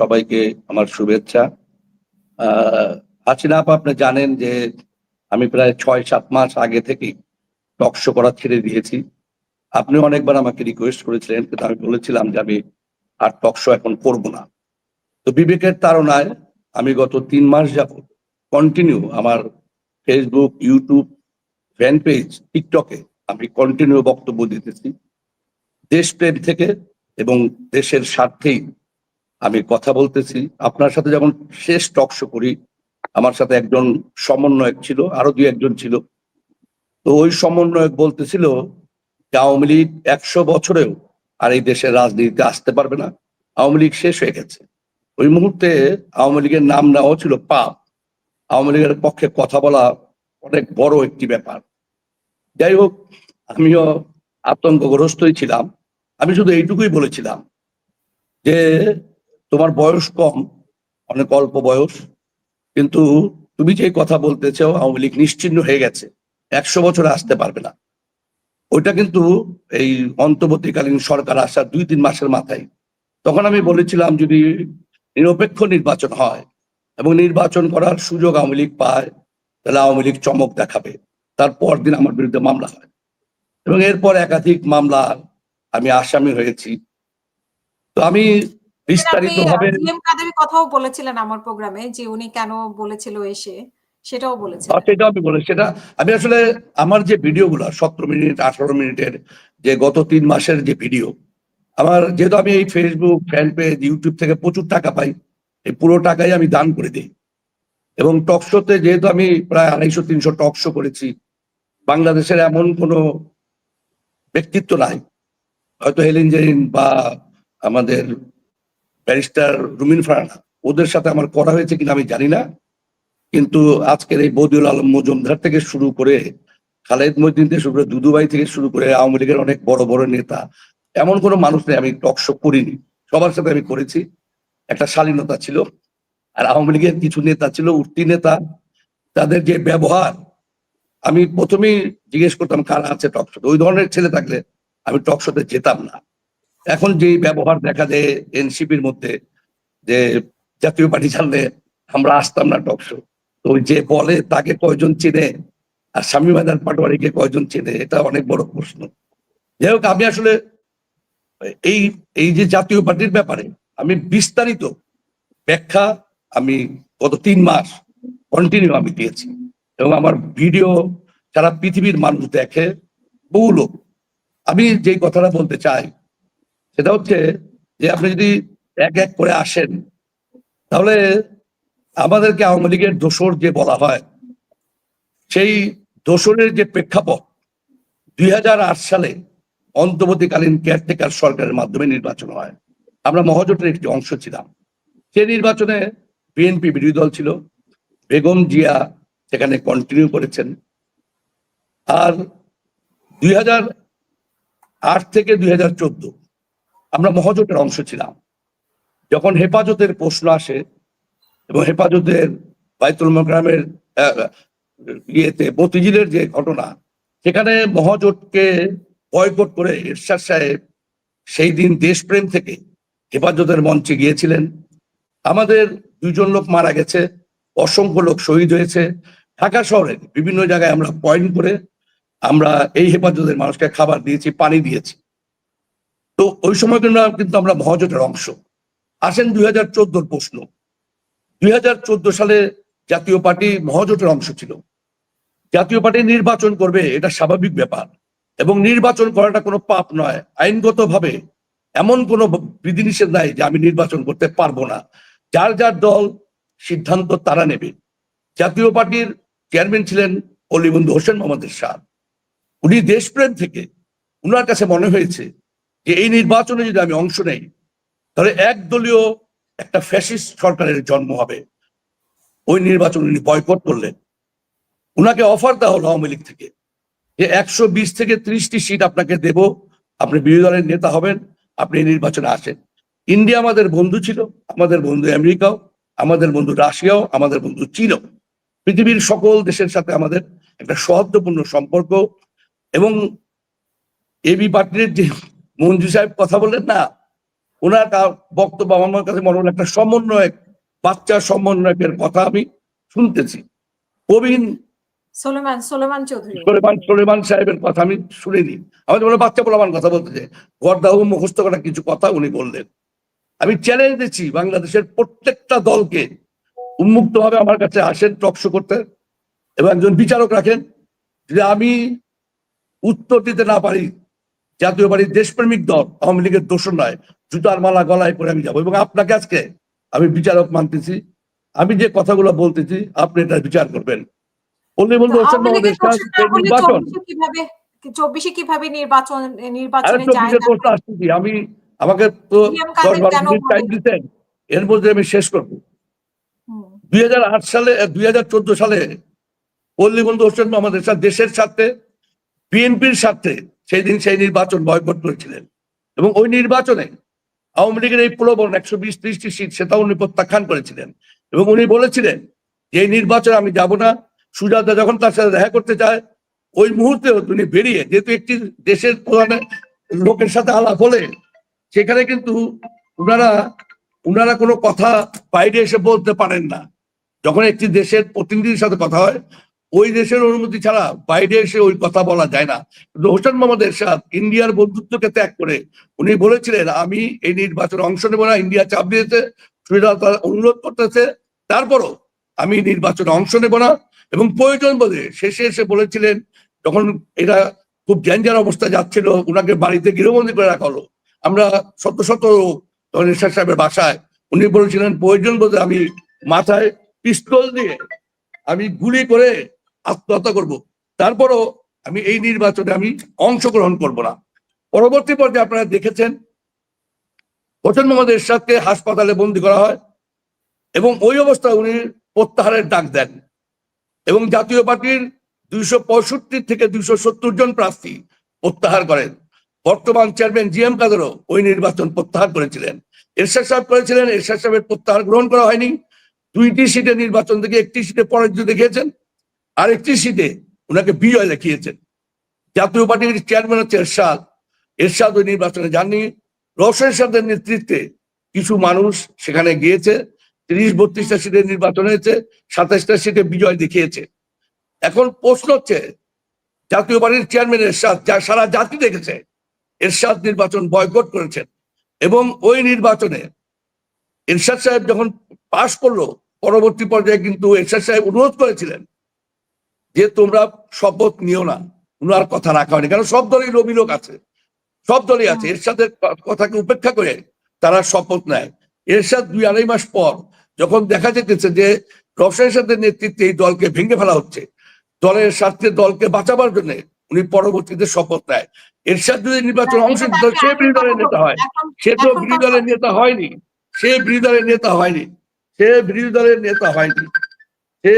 সবাইকে আমার শুভেচ্ছা। হাসিনা আপা, আপনি জানেন যে আমি প্রায় ছয়, সাত মাস আগে থেকেই টকশো করা ছেড়ে দিয়েছি। আপনি অনেকবার আমাকে রিকোয়েস্ট করেছিলেন, কিন্তু আমি বলেছিলাম যে আমি আর টকশো এখন করব না। তো বিবেকের তাড়নায় আমি গত তিন মাস যাব কন্টিনিউ আমার ফেসবুক ইউটিউব ফ্যান পেজ টিকটকে আমি কন্টিনিউ বক্তব্য দিতেছি। দেশপ্রেম থেকে এবং দেশের স্বার্থেই আমি কথা বলতেছি। আপনার সাথে যখন শেষ টক শো করি, আমার সাথে একজন সমন্বয়ক ছিল, আরও দুই একজন ছিল। তো ওই সমন্বয়ক বলতেছিল আওয়ামী লীগ একশো বছরেও আর এই দেশের রাজনীতিতে আসতে পারবে না। আওয়ামী লীগ শেষ হয়ে গেছে। ওই মুহূর্তে আওয়ামী লীগের নাম নেওয়া ছিল পাপ। আওয়ামী লীগের পক্ষে কথা বলা অনেক বড় একটি ব্যাপার। যাই হোক, আমিও আতঙ্কগ্রস্তই ছিলাম। আমি শুধু এইটুকুই বলেছিলাম যে তোমার বয়স কম, অনেক অল্প বয়স, কিন্তু তুমি যে কথা বলতে চাও, আওয়ামী লীগ নিশ্চিহ্ন হয়ে গেছে, একশো বছরে আসতে পারবে না। ওইটা কিন্তু এই অন্তর্বর্তীকালীন সরকার আসার দুই তিন মাসের মাথায়। তখন আমি বলেছিলাম, যদি নিরপেক্ষ নির্বাচন হয় এবং নির্বাচন করার সুযোগ আওয়ামী লীগ পায়, তাহলে আওয়ামী লীগ চমক দেখাবে। তারপর দিন আমার বিরুদ্ধে মামলা হয়। এবং এরপর একাধিক মামলা আমি আসামি হয়েছি। তো আমি বিস্তারিত ভাবে কথাও বলেছিলেন আমার প্রোগ্রামে যে উনি কেন বলেছিল এসে সেটাও বলেছিলেন। সেটা আমি বলে সেটা আমি আসলে আমার যে ভিডিওগুলো সতেরো মিনিট আঠারো মিনিটের যে গত তিন মাসের যে ভিডিও আমার যেহেতু আমি এই ফেসবুক ফ্যান পেজ ইউটিউব থেকে প্রচুর টাকা পাই এই পুরো টাকাই আমি দান করে দিই। এবং টক শোতে যেহেতু আমি প্রায় আড়াইশো তিনশো টক শো করেছি বাংলাদেশের এমন কোনো ব্যক্তিত্ব নাই। হয়তো হেলিন জেরিন বা আমাদের ব্যারিস্টার রুমিন ফারানা, ওদের সাথে আমার করা হয়েছে কিনা আমি জানি না, কিন্তু আজকের এই বদিউল আলম মজুমদার থেকে শুরু করে, খালেদ মহিদিন থেকে শুরু করে, দুদুবাই থেকে শুরু করে, আওয়ামী লীগের অনেক বড় বড় নেতা, এমন কোনো মানুষ নেই আমি টকশো করিনি। সবার সাথে আমি করেছি। একটা শালীনতা ছিল, আর আওয়ামী লীগের কিছু নেতা ছিল, উঠতি নেতা, তাদের যে ব্যবহার, আমি প্রথমেই জিজ্ঞেস করতাম, কারা আছে টকশোতে ওই ধরনের ছেলে থাকলে আমি টকশোতে যেতাম না। এখন যে ব্যবহার দেখা দেয় এনসিপির মধ্যে, যে জাতীয় পার্টি জানলে আমরা আসতাম না টকশো তো যে বলে তাকে কয়জন চেনে, আর স্বামী মাদার পাটোয়ারিকে কয়জন চেনে, এটা অনেক বড় প্রশ্ন। যাই হোক, আমি আসলে এই এই যে জাতীয় পার্টির ব্যাপারে আমি বিস্তারিত ব্যাখ্যা আমি গত তিন মাস কন্টিনিউ আমি দিয়েছি। এবং আমার ভিডিও সারা পৃথিবীর মানুষ দেখে, বহু লোক। আমি যে কথাটা বলতে চাই সেটা হচ্ছে যে আপনি যদি এক এক করে আসেন, তাহলে আমাদেরকে আওয়ামী লীগের দোসর যে বলা হয়, সেই দোসরের যে প্রেক্ষাপট দুই হাজার আট সালে অন্তর্বর্তীকালীন কেয়ারটেকার সরকারের মাধ্যমে নির্বাচন হয়। আমরা মহাজোটের একটি অংশ ছিলাম। সে নির্বাচনে বিএনপি বিরোধী দল ছিল। বেগম জিয়া সেখানে কন্টিনিউ করেছেন। আর দুই থেকে দুই হাজার চোদ্দ আমরা মহাজোটের অংশ ছিলাম। যখন হেফাজতের প্রশ্ন আসে এবং হেফাজতের বাইতুল মোকরামের ইয়েতে মতিঝিলের যে ঘটনা, সেখানে মহাজোটকে বয়কট করে এরশাদ সাহেব সেই দিন দেশপ্রেম থেকে হেফাজতের মঞ্চে গিয়েছিলেন। আমাদের দুজন লোক মারা গেছে, অসংখ্য লোক শহীদ হয়েছে। ঢাকা শহরের বিভিন্ন জায়গায় আমরা পয়েন্ট করে আমরা এই হেফাজতের মানুষকে খাবার দিয়েছি, পানি দিয়েছি। তো ওই সময় কিন্তু আমরা মহাজোটের অংশ। আসেন দুই হাজার চোদ্দোর প্রশ্ন। দুই হাজার চোদ্দ সালে জাতীয় পার্টি মহাজোটের অংশ ছিল। জাতীয় পার্টি নির্বাচন করবে, এটা স্বাভাবিক ব্যাপার। এবং নির্বাচন করাটা কোনো পাপ নয় আইনগত ভাবে এমন কোনো বিধিনিষেধ নাই যে আমি নির্বাচন করতে পারব না। যার যার দল সিদ্ধান্ত তারা নেবে। জাতীয় পার্টির চেয়ারম্যান ছিলেন অলিবন্ধু হোসেন মোহাম্মদ শাহ উনি দেশপ্রেম থেকে, উনার কাছে মনে হয়েছে যে এই নির্বাচনে যদি আমি অংশ নেই, তাহলে একদলীয় একটা ফ্যাসিস্ট সরকারের জন্ম হবে। ওই নির্বাচন উনি বয়কট করলেন। উনাকে অফার দেওয়া হলো আওয়ামী লীগ থেকে যে একশো বিশ থেকে ত্রিশটি সিট আপনাকে দেব। আপনি বিরোধী দলের নেতা হবেন, আপনি এই নির্বাচনে আসেন। ইন্ডিয়া আমাদের বন্ধু ছিল, আমাদের বন্ধু আমেরিকাও, আমাদের বন্ধু রাশিয়াও, আমাদের বন্ধু চীনও। পৃথিবীর সকল দেশের সাথে আমাদের একটা সৌহার্দ্যপূর্ণ সম্পর্ক এবং এবি পার্টির যে মঞ্জু সাহেব কথা বললেন না? ওনার বক্তব্য আমার কাছে মনে হলো একটা সমন্বয়ক বাচ্চা সমন্বয়কের কথা আমি শুনতেছি। প্রবীণ সোলেমান সোলেমান চৌধুরী। সোলেমান সোলেমান সাহেবের কথা আমি শুনিনি। আমাদের মনে বাচ্চা পোলামান কথা বলতেছে গর্দাহ মুখস্থ করা কিছু কথা উনি বললেন। আমি চ্যালেঞ্জ দিচ্ছি বাংলাদেশের প্রত্যেকটা দলকে উন্মুক্ত ভাবে আমার কাছে আসেন টকশো করতে। এবং একজন বিচারক রাখেন। যদি আমি উত্তর দিতে না পারি জাতীয় বাড়ির দেশপ্রেমিক দল আওয়ামী লীগের দোষর নয়। জুতার মালা গলায় পরে আমি যাব। এবং আপনাকে আজকে আমি বিচারক মানতেছি। আমি যে কথাগুলো বলতেছি আপনি এটা বিচার করবেন। হোসেন নির্বাচন। চব্বিশে কীভাবে নির্বাচন নির্বাচনে আমি আমাকে তো দশ বারো মিনিট টাইম দিতেন এর মধ্যে আমি শেষ করব। দুই সালে দুই হাজার চোদ্দ সালে পল্লী বন্ধু হোসেন মোহাম্মদ এরশাদ দেশের স্বার্থে বিএনপির স্বার্থে সেই দিন সেই নির্বাচন বয়কট করেছিলেন। এবং ওই নির্বাচনে আওয়ামী লীগের এই প্রলোভন একশো বিশ, ত্রিশটি সিট সেটা উনি প্রত্যাখ্যান করেছিলেন। এবং উনি বলেছিলেন যে, এই নির্বাচনে আমি যাব না। সুজাতা যখন তার সাথে দেখা করতে চায় ওই মুহূর্তে তিনি বেরিয়ে, যেহেতু একটি দেশের প্রধান লোকের সাথে আলাপ হলে, সেখানে কিন্তু ওনারা ওনারা কোনো কথা বাইরে এসে বলতে পারেন না। যখন একটি দেশের প্রতিনিধির সাথে কথা হয় ওই দেশের অনুমতি ছাড়া বাইরে এসে ওই কথা বলা যায় না। হোসেন মোহাম্মদ এরশাদ ইন্ডিয়ার বন্ধুত্বকে ত্যাগ করে উনি বলেছিলেন, আমি এই নির্বাচনে অংশ নেব না, ইন্ডিয়া চাপ দিয়েছে, সুবিধা অনুরোধ করতেছে, তারপরও আমি নির্বাচনে অংশ নেব না। এবং প্রয়োজন বোধে শেষে এসে বলেছিলেন, যখন এটা খুব ডেঞ্জার অবস্থা যাচ্ছিল ওনাকে বাড়িতে গৃহবন্দী করে রাখা হলো। আমরা শত শত তখন এরশাদ সাহেবের বাসায়, উনি বলেছিলেন, প্রয়োজন বোধে আমি মাথায় পিস্তল দিয়ে আমি গুলি করে আত্মহত্যা করব। তারপরও আমি এই নির্বাচনে আমি অংশগ্রহণ করব না। পরবর্তী পর্যায়ে আপনারা দেখেছেন হোসেন মোহাম্মদ এরশাদকে হাসপাতালে বন্দি করা হয় এবং ওই অবস্থায় উনি প্রত্যাহারের ডাক দেন এবং জাতীয় পার্টির দুইশো পঁয়ষট্টি থেকে দুইশো সত্তর জন প্রার্থী প্রত্যাহার করেন। বর্তমান চেয়ারম্যান জি এম কাদেরও ওই নির্বাচন প্রত্যাহার করেছিলেন। এরশাদ সাহেব করেছিলেন, এরশাদ সাহেবের প্রত্যাহার গ্রহণ করা হয়নি। দুইটি সিটে নির্বাচন থেকে একটি সিটে পরাজিত দেখিয়েছেন। আর একটি সিটে ওনাকে বিজয় দেখিয়েছেন। জাতীয় পার্টির চেয়ারম্যান হচ্ছে এরশাদ। এরশাদ ওই নির্বাচনে যাননি। রওশন এরশাদের নেতৃত্বে কিছু মানুষ সেখানে গিয়েছে। তিরিশ, বত্রিশটা সিটে নির্বাচন হয়েছে, সাতাশটা সিটে বিজয় দেখিয়েছে। এখন প্রশ্ন হচ্ছে, জাতীয় পার্টির চেয়ারম্যান এরশাদ, যা সারা জাতি দেখেছে, এরশাদ নির্বাচন বয়কট করেছেন। এবং ওই নির্বাচনে এরশাদ সাহেব যখন পাশ করল, পরবর্তী পর্যায়ে কিন্তু এরশাদ সাহেব অনুরোধ করেছিলেন যে তোমরা শপথ নিও না উনার কথা রাখা হয়নি। কারণ সব দলের অভিযোগ আছে। সব দলই আছে। এরশাদের কথাকে উপেক্ষা করে তারা শপথ নেয়। এরশাদ দুই আড়াই মাস পর যখন দেখা যেতেছে যে রফসান এরশাদের নেতৃত্বে এই দলকে ভেঙে ফেলা হচ্ছে দলের স্বার্থে দলকে বাঁচাবার জন্য উনি পরবর্তীতে শপথ নেয়। এরশাদ যদি নির্বাচনে অংশ নিত সে বিরোধী দলের নেতা হয়। সে তো বিরোধী দলের নেতা হয়নি। সে বিরোধী দলের নেতা হয়নি। সে বিরোধী দলের নেতা হয়নি। সে